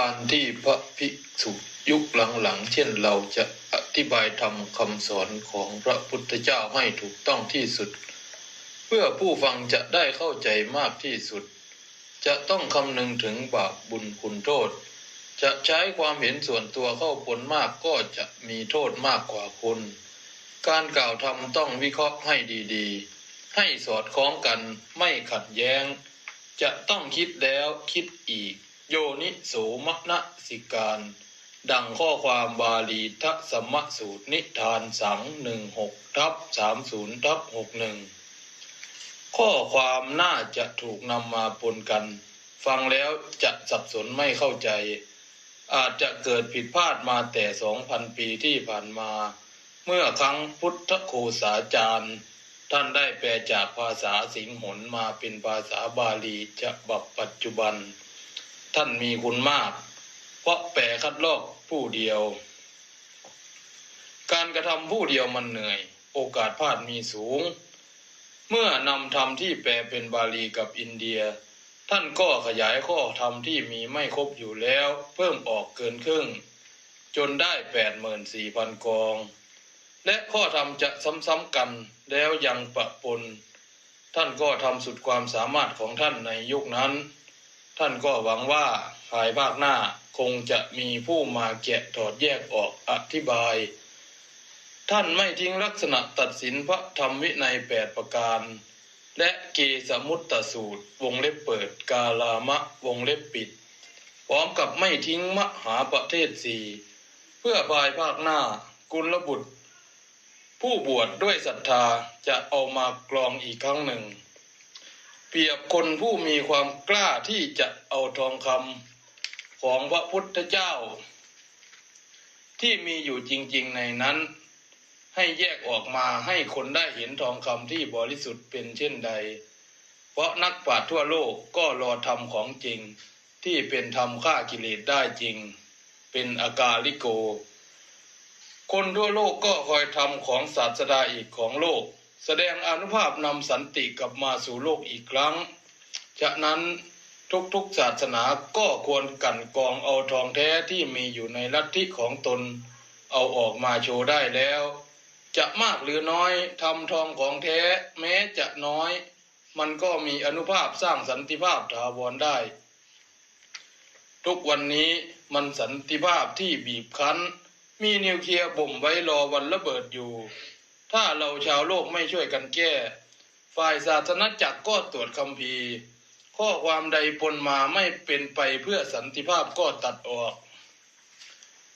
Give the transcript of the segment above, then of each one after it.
การที่พระภิกษุยุคหลังๆ เช่นเราจะอธิบายธรรมคำสอนของพระพุทธเจ้าให้ถูกต้องที่สุด เพื่อผู้ฟังจะได้เข้าใจมากที่สุด จะต้องคำนึงถึงบาปบุญคุณโทษ จะใช้ความเห็นส่วนตัวเข้าผลมากก็จะมีโทษมากกว่าคุณ การกล่าวธรรมต้องวิเคราะห์ให้ดีๆ ให้สอดคล้องกันไม่ขัดแย้ง จะต้องคิดแล้วคิดอีก โยนิโสมนสิการ ดังข้อความบาลีทัสมสูตรนิทานสังหนึ่งหกทับสามศูนย์ทับหกหนึ่งข้อความน่าจะถูกนำมาปนกัน ฟังแล้วจะสับสนไม่เข้าใจ อาจจะเกิดผิดพลาดมาแต่สองพันปีที่ผ่านมา เมื่อครั้งพุทธโคสาจารย์ ท่านได้แปลจากภาษาสิงหนมาเป็นภาษาบาลีฉบับปัจจุบัน ท่านมีคุณมาก เพราะแปลคัดลอกผู้เดียว การกระทำผู้เดียวมันเหนื่อย โอกาสพลาดมีสูง เมื่อนำธรรมที่แปลเป็นบาลีกับอินเดีย ท่านก็ขยายข้อธรรมที่มีไม่ครบอยู่แล้ว เพิ่มออกเกินครึ่ง จนได้แปดหมื่นสี่พันกอง และข้อธรรมจะซ้ำๆกันแล้วยังปะปนท่านก็ทำสุดความสามารถของท่านในยุคนั้น ท่านก็หวังว่าภายภาคหน้าคงจะมีผู้มาแกะถอดแยกออกอธิบาย ท่านไม่ทิ้งลักษณะตัดสินพระธรรมวินัยแปดประการ และเกสมุตตสูตร วงเล็บเปิดกาลามะวงเล็บปิด พร้อมกับไม่ทิ้งมหาประเทศสี่เพื่อภายภาคหน้ากุลบุตร ผู้บวชดด้วยศรัทธาจะเอามากรองอีกครั้งหนึ่ง เปรียบคนผู้มีความกล้าที่จะเอาทองคำของพระพุทธเจ้า ที่มีอยู่จริง ๆในนั้น ให้แยกออกมาให้คนได้เห็นทองคำที่บริสุทธิ์เป็นเช่นใด เพราะนักปราชญ์ทั่วโลกก็รอทำของจริง ที่เป็นธรรมฆ่ากิเลสได้จริง เป็นอากาลิโก คนทั่วโลกก็คอยทำของศาสดาอีกของโลก แสดงอนุภาพนำสันติกลับมาสู่โลกอีกครั้งจากนั้นทุกๆศาสนาก็ควรกันกองเอาทองแท้ที่มีอยู่ในลัทธิของตนเอาออกมาโชว์ได้แล้ว จะมากหรือน้อยทำทองของแท้แม้จะน้อย มันก็มีอนุภาพสร้างสันติภาพถาวรได้ ทุกวันนี้มันสันติภาพที่บีบคั้น มีนิวเคลียร์บ่มไว้รอวันระเบิดอยู่ ถ้าเราชาวโลกไม่ช่วยกันแก้ ฝ่ายศาสนจักรก็ตรวจคัมภีข้อความใดปนมาไม่เป็นไปเพื่อสันติภาพก็ตัดออก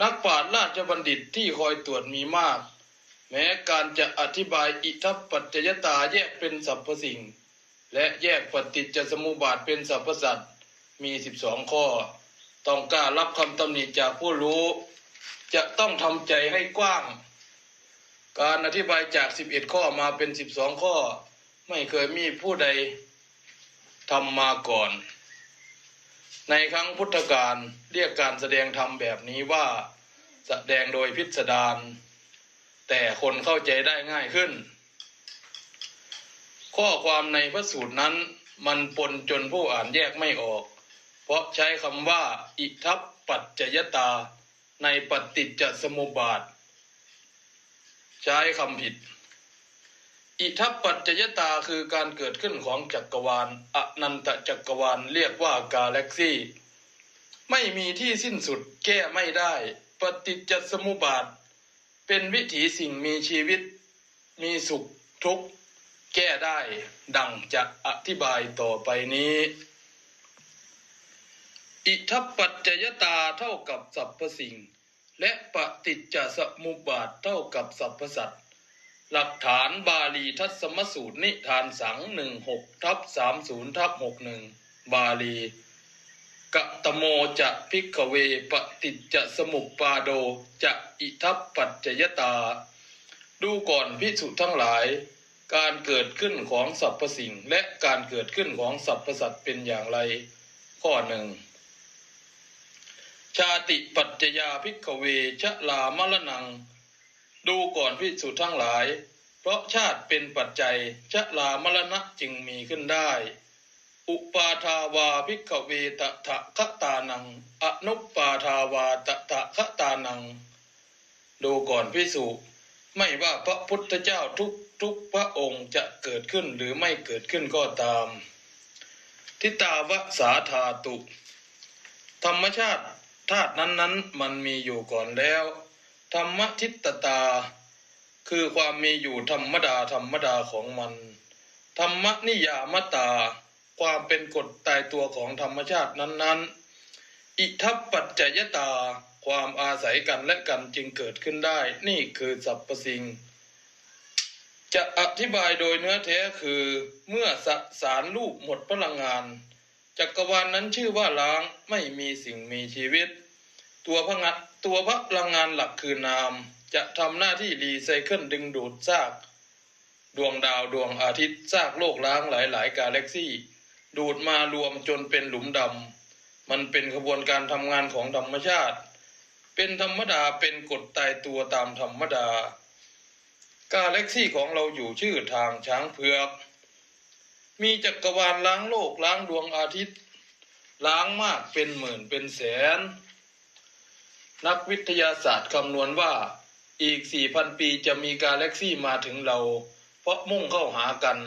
นักปราชญ์ราชบัณฑิตที่คอยตรวจมีมาก แม้การจะอธิบายอิทัปปัจจยตาแยกเป็นสรรพสิ่ง และแยกปฏิจจสมุปบาทเป็นสรรพสัตว์มีสิบสองข้อ ต้องกล้ารับคำตำหนิจากผู้รู้ จะต้องทำใจให้กว้าง การอธิบายจากสิบเอ็ดข้อมาเป็นสิบสองข้อ ไม่เคยมีผู้ใดทำมาก่อน ในครั้งพุทธกาลเรียกการแสดงธรรมแบบนี้ว่าแสดงโดยพิสดารแต่คนเข้าใจได้ง่ายขึ้น ข้อความในพระสูตรนั้นมันปนจนผู้อ่านแยกไม่ออก เพราะใช้คำว่า อิทัปปัจจยตาในปฏิจจสมุปบาท ใช้คำผิด อิทัปปัจจยตาคือการเกิดขึ้นของจักรวาล อนันตจักรวาลเรียกว่ากาแล็กซี่ ไม่มีที่สิ้นสุดแก้ไม่ได้ ปฏิจจสมุปบาท เป็นวิถีสิ่งมีชีวิต มีสุขทุกข์แก้ได้ดังจะอธิบายต่อไปนี้ อิทัปปัจจยตาเท่ากับสรรพสิ่ง และปฏิจจสมุปบาทเท่ากับสรรพสัตว์หลักฐานบาลีทัศมสูตรนิทานสังหนึ่งหกทับสามศูนย์ทับหกหนึ่งบาลีกะตโมจะพิกเวปฏิจจสมุปปาโดจะอิทัปปัจจยตา ดูก่อนพิสุทั้งหลาย การเกิดขึ้นของสรรพสิ่งและการเกิดขึ้นของสรรพสัตว์เป็นอย่างไร ข้อหนึ่ง ชาติปัจจยาพิกเวชะลามละนัง ดูก่อนพิสุทั้งหลาย เพราะชาติเป็นปัจจัยชะลามรณะจึงมีขึ้นได้ อุปาทาวาภิกขเวตถะคตานัง อนุปาทาวาตถะคตานัง ดูก่อนพิสุไม่ว่าพระพุทธเจ้าทุกทุกพระองค์จะเกิดขึ้นหรือไม่เกิดขึ้นก็ตาม ทิตาวสาธาตุ ธรรมชาติ ธาตุนั้นๆ มันมีอยู่ก่อนแล้ว ธรรมทิตตา คือความมีอยู่ธรรมดาธรรมดาของมัน ธรรมนิยามตา ความเป็นกฎตายตัวของธรรมชาตินั้นๆ อิทัปปัจจยตา ความอาศัยกันและกันจึงเกิดขึ้นได้ นี่คือสรรพสิ่งจะอธิบายโดยเนื้อแท้คือเมื่อสสารรูปหมดพลังงาน จักรวาลนนั้นชื่อว่าล้างไม่มีสิ่งมีชีวิต ตัวพงัดตัวพลังงานหลักคือนาม จะทำหน้าที่รีไซเคิลดึงดูดซาก ดวงดาวดวงอาทิตย์ซากโลกล้างหลาย ๆ กาแล็กซี่ ดูดมารวมจนเป็นหลุมดำมันเป็นขบวนการทำงานของธรรมชาติ เป็นธรรมดาเป็นกฎตายตัวตามธรรมดา กาแล็กซี่ของเราอยู่ชื่อทางช้างเผือก มีจักรวาลล้างโลกล้างดวงอาทิตย์ ล้างมากเป็นหมื่นเป็นแสน นักวิทยาศาสตร์คำนวณว่าอีก 4,000 ปีจะมีกาแล็กซี่มาถึงเรา เพราะมุ่งเข้าหากัน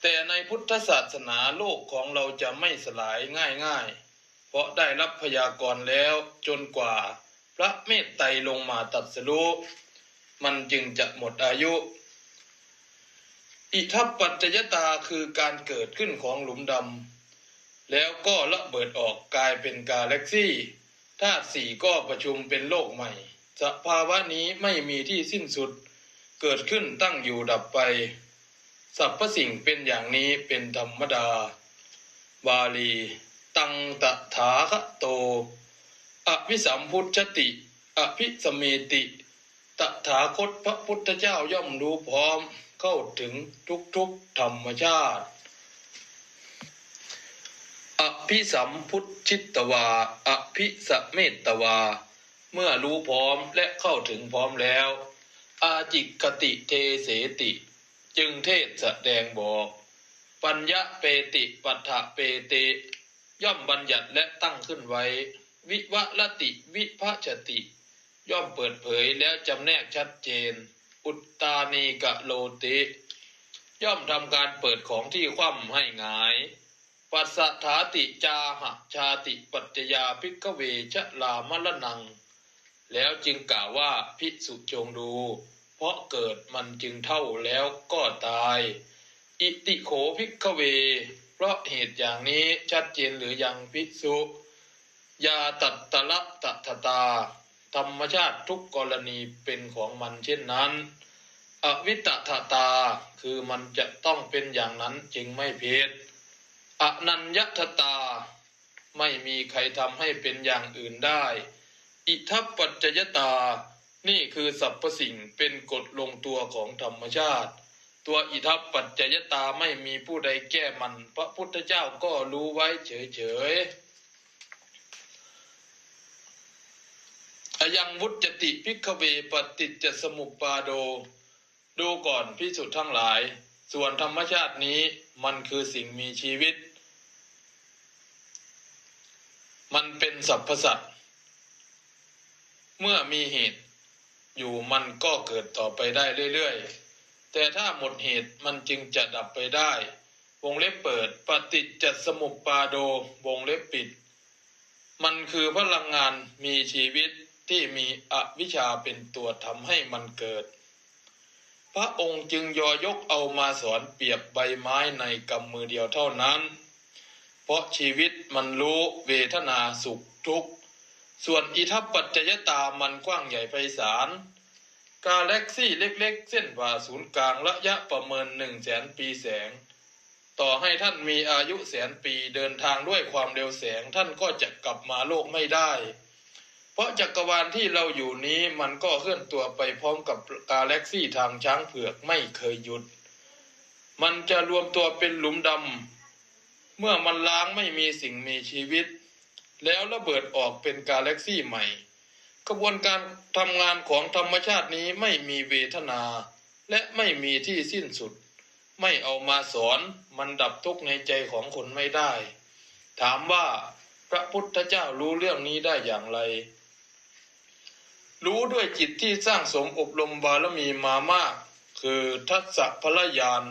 แต่ในพุทธศาสนาโลกของเราจะไม่สลายง่ายๆ เพราะได้รับพยากรณ์แล้วจนกว่าพระเมตไตรลงมาตัดสรู้มันจึงจะหมดอายุ อิทัปปัจจยตาคือการเกิดขึ้นของหลุมดำแล้วก็ระเบิดออกกลายเป็นกาแล็กซี่ธาตุสี่ก็ประชุมเป็นโลกใหม่ สภาวะนี้ไม่มีที่สิ้นสุด เกิดขึ้นตั้งอยู่ดับไปสรรพสิ่งเป็นอย่างนี้เป็นธรรมดา บาลี ตังตถาคโต อภิสัมพุทธติ อภิสเมติ ตถาคตพระพุทธเจ้าย่อมรู้พร้อม เข้าถึงทุกๆธรรมชาติ อภิสัมพุทธิตวา อภิสเมตตวา เมื่อรู้พร้อมและเข้าถึงพร้อมแล้ว อาจิกติเทเสติ จึงเทศแสดงบอก ปัญญะเปติปัฏฐะเปติย่อมบัญญัติและตั้งขึ้นไว้ วิวะลติวิภะชติ ย่อมเปิดเผยแล้วจำแนกชัดเจน อุตตานีกะโลติ ย่อมทำการเปิดของที่คว่ำให้งาย ปัสสถาติจาหะชาติปัจจยาพิกเวชะลามละนัง แล้วจึงกล่าวว่าพิสุจงดู เพราะเกิดมันจึงเท่าแล้วก็ตาย อิติโขพิกเว เพราะเหตุอย่างนี้ชัดเจนหรือยังพิสุยาตัตตะละตัทตา ธรรมชาติทุกกรณีเป็นของมันเช่นนั้น อวิตตตาคือมันจะต้องเป็นอย่างนั้นจึงไม่เพศอนัญญทตา ไม่มีใครทำให้เป็นอย่างอื่นได้ อิทัปปัจจยตา นี่คือสรรพสิ่งเป็นกฎลงตัวของธรรมชาติ ตัวอิทัปปัจจยตาไม่มีผู้ใดแก้มัน พระพุทธเจ้าก็รู้ไว้เฉยๆ อยังวุจติพิกเวปฏิจจสมุปปาโด ดูก่อนพิสุทธ์ทั้งหลาย ส่วนธรรมชาตินี้มันคือสิ่งมีชีวิต มันเป็นสรรพสัตว์เมื่อมีเหตุ อยู่มันก็เกิดต่อไปได้เรื่อยๆ แต่ถ้าหมดเหตุมันจึงจะดับไปได้ วงเล็บเปิดปฏิจจสมุปปาโด วงเล็บปิด มันคือพลังงานมีชีวิต ที่มีอวิชชาเป็นตัวทำให้มันเกิด พระองค์จึงยอยกเอามาสอนเปรียบใบไม้ในกำมือเดียวเท่านั้น เพราะชีวิตมันรู้เวทนาสุขทุกข์ ส่วนอิทัปปัจจยตามันกว้างใหญ่ไพศาลกาแล็กซี่เล็กๆ เส้นผ่าศูนย์กลางระยะประเมินหนึ่งแสนปีแสง ต่อให้ท่านมีอายุแสนปีเดินทางด้วยความเร็วแสงท่านก็จะกลับมาโลกไม่ได้ เพราะจักรวาลที่เราอยู่นี้มันก็เคลื่อนตัวไปพร้อมกับกาแล็กซี่ทางช้างเผือกไม่เคยหยุด มันจะรวมตัวเป็นหลุมดำเมื่อมันล้างไม่มีสิ่งมีชีวิต แล้วระเบิดออกเป็นกาแล็กซี่ใหม่กระบวนการทำงานของธรรมชาตินี้ไม่มีเวทนา และไม่มีที่สิ้นสุด ไม่เอามาสอนมันดับทุกข์ในใจของคนไม่ได้ ถามว่าพระพุทธเจ้ารู้เรื่องนี้ได้อย่างไร รู้ด้วยจิตที่สร้างสมอบรมบารมีมามาก คือทัศพลยาน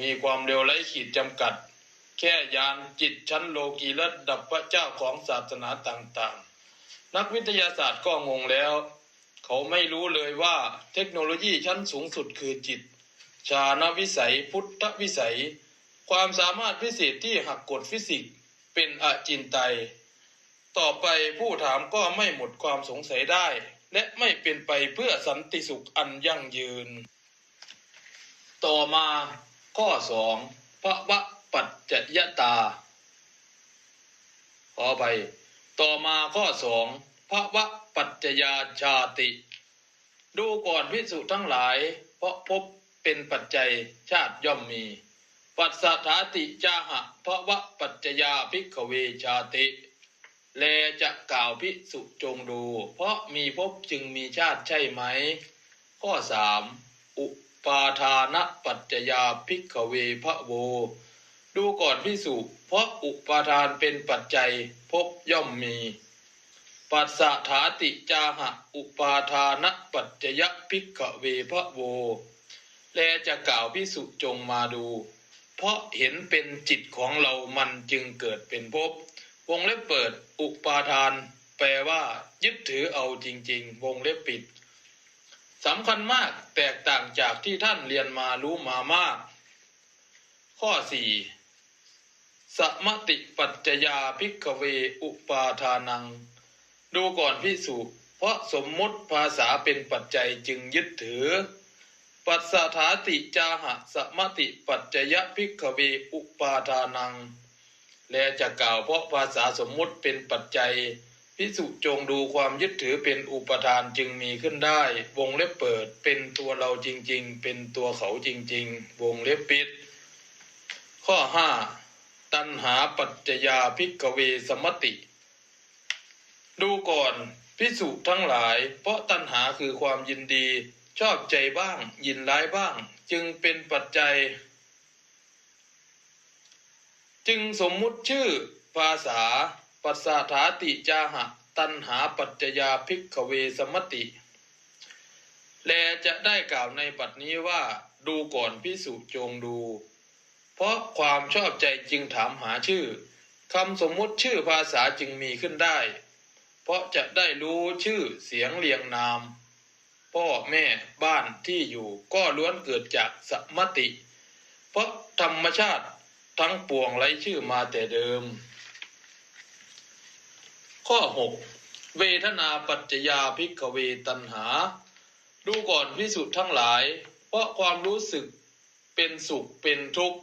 มีความเร็วไร้ขีดจำกัด แค่ยานจิตชั้นโลกีระดับพระเจ้าของศาสนาต่างๆ นักวิทยาศาสตร์ก็งงแล้ว เขาไม่รู้เลยว่าเทคโนโลยีชั้นสูงสุดคือจิต ชาณวิสัยพุทธวิสัย ความสามารถพิเศษที่หักกฎฟิสิกส์เป็นอจินไตย ต่อไปผู้ถามก็ไม่หมดความสงสัยได้ และไม่เป็นไปเพื่อสันติสุขอันยั่งยืน ต่อมาข้อสองพระวะปัจจยตา ขอไป ต่อมาข้อสองพระวะปัจจยาชาติ ดูก่อนพิสุทั้งหลาย เพราะพบเป็นปัจจัยชาติย่อมมี ปัสสถาติจาหะพระวะปัจจยาภิกขเวชาติ แลจะกล่าวพิสุจงดู เพราะมีภพจึงมีชาติใช่ไหม ข้อสามอุปาทานปัจจยาภิกเวพระโว ดูก่อนพิสุเพราะอุปาทานเป็นปัจจัยภพย่อมมี ปัสสถาติจาหะอุปาทานปัจจยภิกเวพระโว แลจะกล่าวพิสุจงมาดู เพราะเห็นเป็นจิตของเรามันจึงเกิดเป็นภพ วงเล็บเปิด อุปาทาน แปลว่า ยึดถือเอาจริง ๆ วงเล็บปิดสำคัญมากแตกต่างจากที่ท่านเรียนมารู้มามาก ข้อสี่สมติปัจจยาภิกขเวอุปาทานัง ดูก่อนพิสูเพราะสมมติภาษาเป็นปัจจัยจึงยึดถือ ปัสสถาติจาหะสมติปัจจยภิกขเวอุปาทานัง และจะกล่าวเพราะภาษาสมมุติเป็นปัจจัยพิสุจงดูความยึดถือเป็นอุปทานจึงมีขึ้นได้ วงเล็บเปิดเป็นตัวเราจริง ๆ เป็นตัวเขาจริง ๆ วงเล็บปิด ข้อห้าตัณหาปัจจยาภิกเวสมติ ดูก่อนพิสุทั้งหลาย เพราะตัณหาคือความยินดี ชอบใจบ้าง ยินร้ายบ้าง จึงเป็นปัจจัย จึงสมมุติชื่อภาษาปัสสาถาติจาหะ ตัณหาปัจจยาภิกขเวสมติ แลจะได้กล่าวในปัดนี้ว่าดูก่อนพิสุจงดู เพราะความชอบใจจึงถามหาชื่อคำสมมุติชื่อภาษาจึงมีขึ้นได้ เพราะจะได้รู้ชื่อเสียงเรียงนาม พ่อแม่บ้านที่อยู่ก็ล้วนเกิดจากสมติ เพราะธรรมชาติ ทั้งปวงไร้ชื่อมาแต่เดิม ข้อ 6 เวทนาปัจจยาภิกขเวตัณหา ดูก่อนพิสุทธ์ทั้งหลาย เพราะความรู้สึกเป็นสุขเป็นทุกข์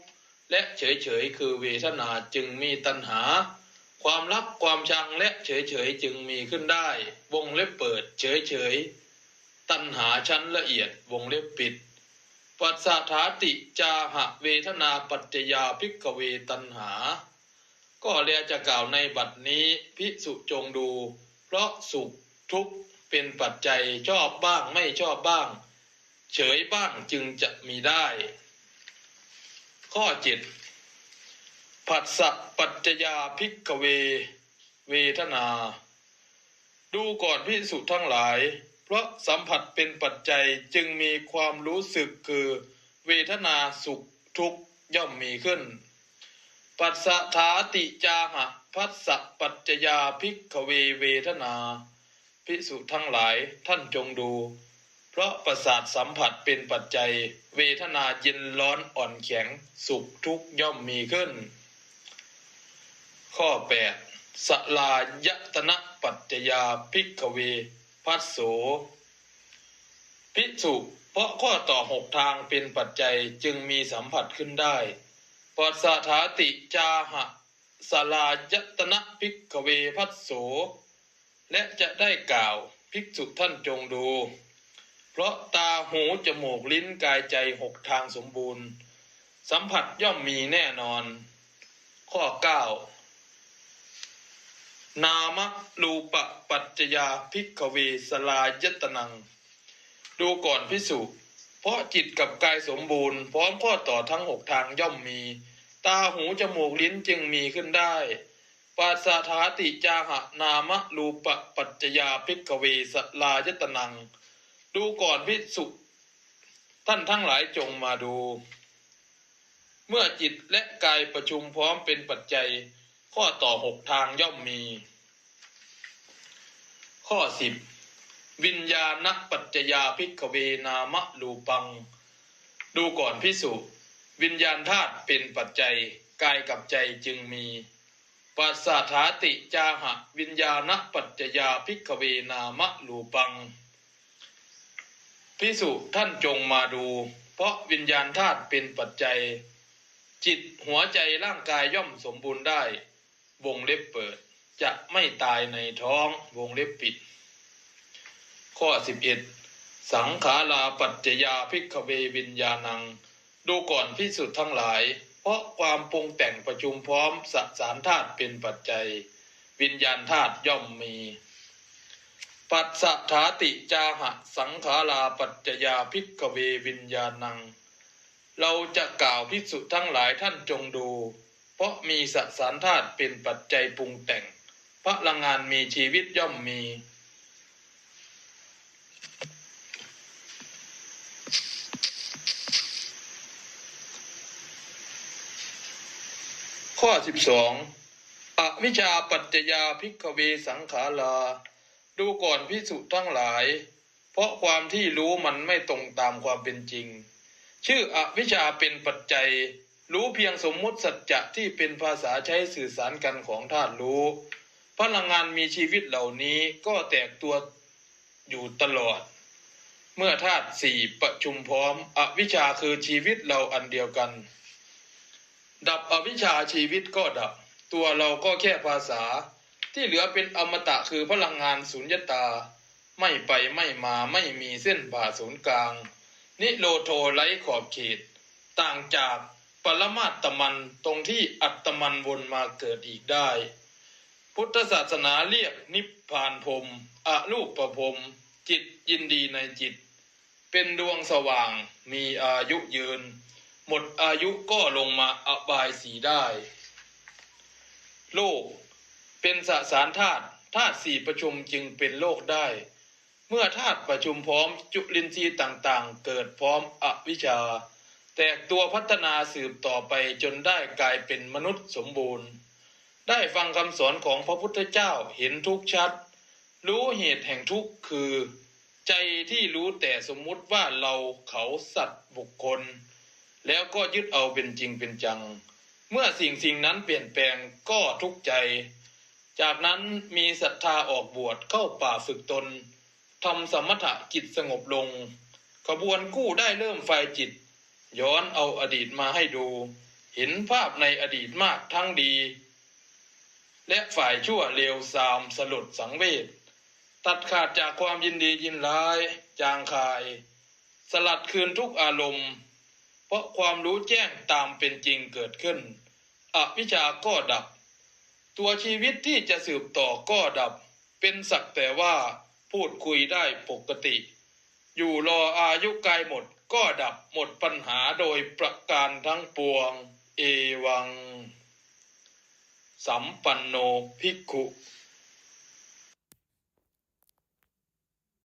และเฉยๆคือเวทนาจึงมีตัณหา ความรักความชังและเฉยๆจึงมีขึ้นได้ วงเล็บเปิดเฉยๆตัณหาชั้นละเอียดวงเล็บปิด ปัสสถาติจาหะเวทนาปัจจยาภิกเวตัณหา ก็เรียจะกล่าวในบัดนี้พิสุจงดู เพราะสุขทุกข์เป็นปัจจัยชอบบ้างไม่ชอบบ้าง เฉยบ้างจึงจะมีได้ ข้อเจ็ดผัสสะปัจจยาภิกเว เวทนา ดูก่อนพิสุทั้งหลาย เพราะสัมผัสเป็นปัจจัยจึงมีความรู้สึกคือ เวทนาสุขทุกข์ย่อมมีขึ้น ปัสสะถาติจาหะพัสสะปัจจยาภิกขเวเวทนา พิสุทั้งหลายท่านจงดู เพราะประสาทสัมผัสเป็นปัจจัย เวทนาเย็นร้อนอ่อนแข็งสุขทุกข์ย่อมมีขึ้น ข้อ 8สลายตนะปัจจยาภิกขเว พัสโสพิสุเพราะข้อต่อหกทางเป็นปัจจัยจึงมีสัมผัสขึ้นได้ปัสสถาติจาหะสลายตนะภิกขเวพัสโส และจะได้กล่าวภิกษุท่านจงดู เพราะตาหูจมูกลิ้นกายใจหกทางสมบูรณ์ สัมผัสย่อมมีแน่นอน ข้อ 9 นามรูปปัจจยาภิกขเวสลายตนัง ดูก่อนพิสุเพราะจิตกับกายสมบูรณ์ พร้อมข้อต่อทั้งหกทางย่อมมี ตาหูจมูกลิ้นจึงมีขึ้นได้ปัสสถาติจาหะนามะรูปะปัจจยาภิกขเวสลายตนัง ดูก่อนพิสุท่านทั้งหลายจงมาดู เมื่อจิตและกายประชุมพร้อมเป็นปัจจัย ข้อต่อหกทางย่อมมี ข้อสิบวิญญาณปัจจยาภิกเวนามะรูปัง ดูก่อนพิสุวิญญาณธาตุเป็นปัจจัยกายกับใจจึงมีปัสสาถาติจาหะ วิญญาณปัจจยาภิกเวนามะรูปังพิสุท่านจงมาดู เพราะวิญญาณธาตุเป็นปัจจัย จิตหัวใจร่างกายย่อมสมบูรณ์ได้ วงเล็บเปิด จะไม่ตายในท้อง วงเล็บปิด ข้อ11สังขาราปัจจยาภิกขเววิญญาณัง ดูก่อนพิสุทธ์ทั้งหลาย เพราะความปรุงแต่งประชุมพร้อมสสารธาตุเป็นปัจจัย วิญญาณธาตุย่อมมี ปัสสถาติจาหะสังขาราปัจจยาภิกขเววิญญาณัง เราจะกล่าวพิสุทธ์ทั้งหลายท่านจงดู เพราะมีสสารธาตุเป็นปัจจัยปรุงแต่ง พลังงานมีชีวิตย่อมมี ข้อ 12 อวิชาปัจจยาภิกเวสังขาราดูก่อนพิสุทั้งหลาย เพราะความที่รู้มันไม่ตรงตามความเป็นจริง ชื่ออวิชาเป็นปัจจัย รู้เพียงสมมุติสัจจะที่เป็นภาษาใช้สื่อสารกันของธาตุรู้ พลังงานมีชีวิตเหล่านี้ก็แตกตัวอยู่ตลอด เมื่อธาตุสี่ประชุมพร้อม อวิชชาคือชีวิตเราอันเดียวกัน ดับอวิชชาชีวิตก็ดับ ตัวเราก็แค่ภาษา ที่เหลือเป็นอมตะคือพลังงานสุญญตา ไม่ไปไม่มาไม่มีเส้นผ่าศูนย์กลาง นิโรโทไร้ขอบเขต ต่างจาก ปรมาตตมันตรงที่อัตมันวนมาเกิดอีกได้ พุทธศาสนาเรียกนิพพานพรมอรูปประพรมจิตยินดีในจิต เป็นดวงสว่างมีอายุยืน หมดอายุก็ลงมาอบายสีได้ โลกเป็นสสารธาตุธาตุสี่ประชุมจึงเป็นโลกได้ เมื่อธาตุประชุมพร้อมจุลินทรีย์ต่างๆ เกิดพร้อมอวิชชา แตกตัวพัฒนาสืบต่อไปจนได้กลายเป็นมนุษย์สมบูรณ์ ได้ฟังคำสอนของพระพุทธเจ้าเห็นทุกชัด รู้เหตุแห่งทุกข์คือ ใจที่รู้แต่สมมุติว่าเราเขาสัตว์บุคคล แล้วก็ยึดเอาเป็นจริงเป็นจัง เมื่อสิ่งสิ่งนั้นเปลี่ยนแปลงก็ทุกข์ใจ จากนั้นมีศรัทธาออกบวชเข้าป่าฝึกตนทำสมถะจิตสงบลง ขบวนกู้ได้เริ่มไฟจิต ย้อนเอาอดีตมาให้ดู เห็นภาพในอดีตมากทั้งดี และฝ่ายชั่วเลวทรามสลดสังเวชตัดขาดจากความยินดียินร้าย จางคาย สลัดคืนทุกอารมณ์ เพราะความรู้แจ้งตามเป็นจริงเกิดขึ้น อวิชชาก็ดับ ตัวชีวิตที่จะสืบต่อก็ดับ เป็นสักแต่ว่าพูดคุยได้ปกติ อยู่รออายุกายหมด ก็ดับหมดปัญหาโดยประการทั้งปวง เอวัง สัมปันโนภิกขุ